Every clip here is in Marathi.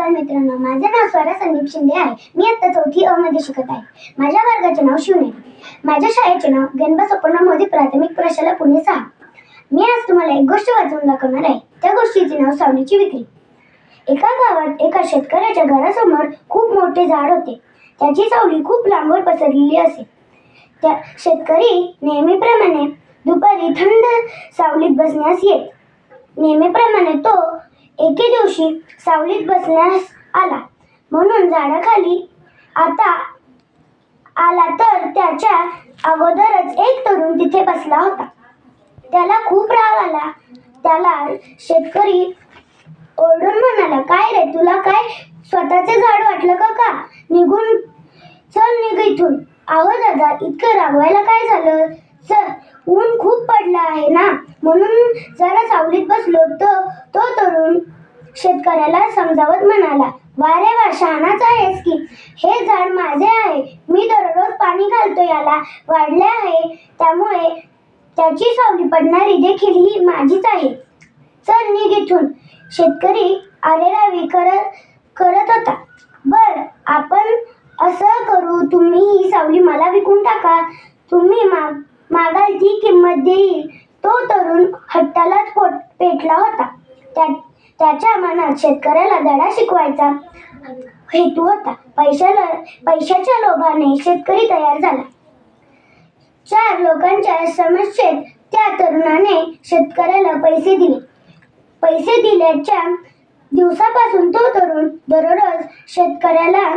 बालमित्रांनो माझे नाव स्वरा संदीप शिंदे आहे. मी आता चौथी अ मध्ये शिकत आहे. माझ्या वर्गाचे नाव शिवने माझ्या शाळेचे नाव गणबा सोपण्णा मोदी प्राथमिक प्रशाला पुणे सहा. मी आज तुम्हाला एक गोष्ट वाचून दाखवणार आहे. त्या गोष्टीचे नाव सावलीची विक्री. एका गावात एका शेतकऱ्याच्या घरासमोर खूप मोठे झाड होते. त्याची सावली खूप लांबवर पसरलेली असे. त्या शेतकरी नेहमीप्रमाणे दुपारी थंड सावलीत बसण्यास येत. नेहमीप्रमाणे तो एके दिवशी सावलीत बसण्यास आला. म्हणून झाडाखाली आता आला तर त्याच्या अगोदरच एक तरुण तिथे बसला होता. त्याला खूप राग आला. त्याला शेतकरी ओरडून म्हणाला काय रे तुला काय स्वतःचे झाड वाटलं का का? निघून चल निघ इथून. अहो दादा इतकं रागवायला काय झालं? सर ऊन खूप पडलं आहे ना? म्हणून जरा सावलीत बसलो तर तो तरुण शेतकऱ्याला समजावत म्हणाला वारे वा शहाणाच आहेस की. हे झाड माझे आहे. मी दररोज पाणी घालतो याला. वाढले आहे. त्यामुळे त्याची सावली पडणारी देखील ही माझीच आहे. चल निघ इथून. शेतकरी आरेरावी करत करत होता. बर आपण असं करू. तुम्ही ही सावली मला विकून टाका. तुम्ही मा मागाल ती किंमत देईल तो तरुण हट्टालाच पोट पेटला होता. त्या त्याच्या मनात शेतकऱ्याला धडा शिकवायचा हेतू होता. पैशाला पैशाच्या लोभाने शेतकरी तयार झाला. चार लोकांच्या समस्येत त्या तरुणाने शेतकऱ्याला पैसे दिले. पैसे दिल्याच्या दिवसापासून तो तरुण दररोज शेतकऱ्याला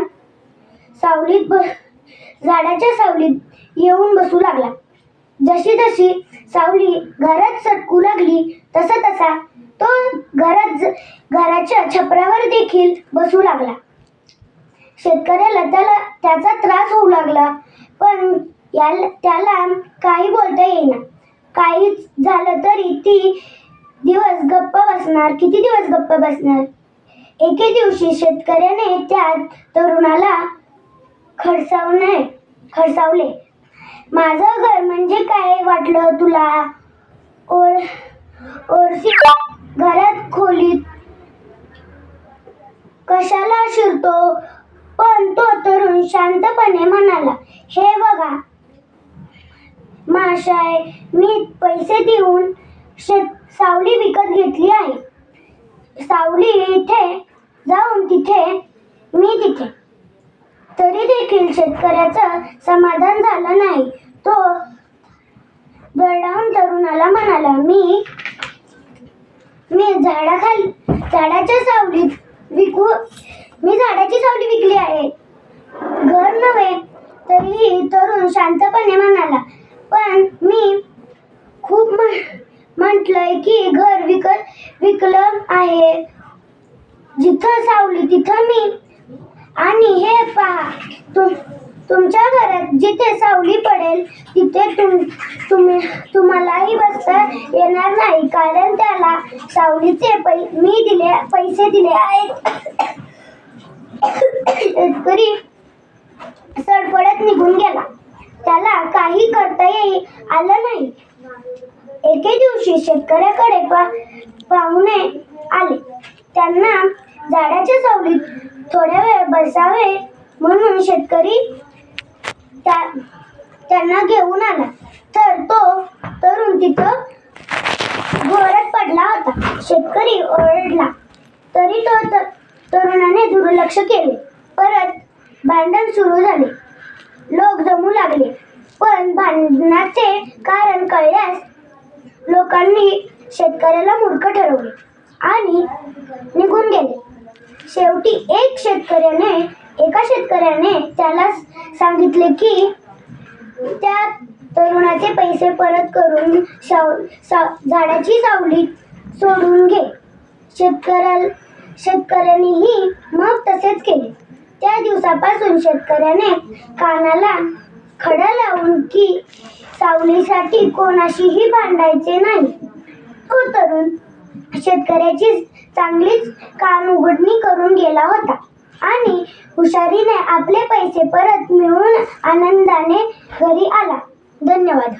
सावलीत ब झाडाच्या सावलीत येऊन बसू लागला. जशी जशी सावली घरात सटकू लागली तसा तसा तो घरात घराच्या छपरावर देखील बसू लागला. शेतकऱ्याला त्याला त्याचा त्रास होऊ लागला पण याला त्याला काही बोलता येईना. काही झालं तरी ती दिवस गप्प बसणार. किती दिवस गप्प बसणार? एके दिवशी शेतकऱ्याने त्या तरुणाला खडसावणे खडसावले. माझं घर म्हणजे काय वाटलं तुला? ओर ओरसी घरात खोलीत कशाला शिरतो? पण तो तरुण शांतपणे म्हणाला हे बघा माशाय मी पैसे देऊन शेत सावली विकत घेतली आहे. सावली इथे जाऊन तिथे मी तिथे. तरी देखील शेतकऱ्याचं समाधान झालं नाही. तो गडाहून तरुणाला म्हणाला मी मी झाडाखाली झाडाच्या सावलीत विकू मी झाडाची सावली विकली आहे. घर नव्हे तरीही तरुण शांतपणे म्हणाला पण मी खूप म्हटलंय की घर विकत विकलं आहे. जिथं सावली तिथं मी. आणि हे पहा तुम तुमच्या घरात जिथे सावली पडेल तिथे तुम तुम्ही तुम्हालाही बसता येणार नाही. कारण त्याला सावलीचे पै मी दिले पैसे दिले आहेत. शेतकरी सडपडत निघून गेला. त्याला काही करता येई आलं नाही. एके दिवशी शेतकऱ्याकडे पा पाहुणे आले. त्यांना झाडाच्या सावलीत थोड्या वेळ बसावे म्हणून शेतकरी त्या त्यांना घेऊन आला. तर तो तरुण तिथं घोरत पडला होता. शेतकरी ओरडला. तरी तो तरुणाने दुर्लक्ष केले. परत भांडण सुरू झाले. लोक जमू लागले. पण भांडणाचे कारण कळल्यास लोकांनी शेतकऱ्याला मूर्ख ठरवले आणि निघून गेले. शेवटी एक शेतकऱ्याने एका शेतकऱ्याने त्याला सांगितले की त्या तरुणाचे पैसे परत करून शाव सा झाडाची सावली सोडून घे. शेतकऱ्या शेतकऱ्यानेही मग तसेच केले. त्या दिवसापासून शेतकऱ्याने कानाला खडा लावून की सावलीसाठी कोणाशीही भांडायचे नाही. तो तरुण शेतकऱ्याची चांगलीच कान उघडणी करून गेला होता. आणि हुशारीने आपले पैसे परत मिळवून आनंदाने घरी आला. धन्यवाद.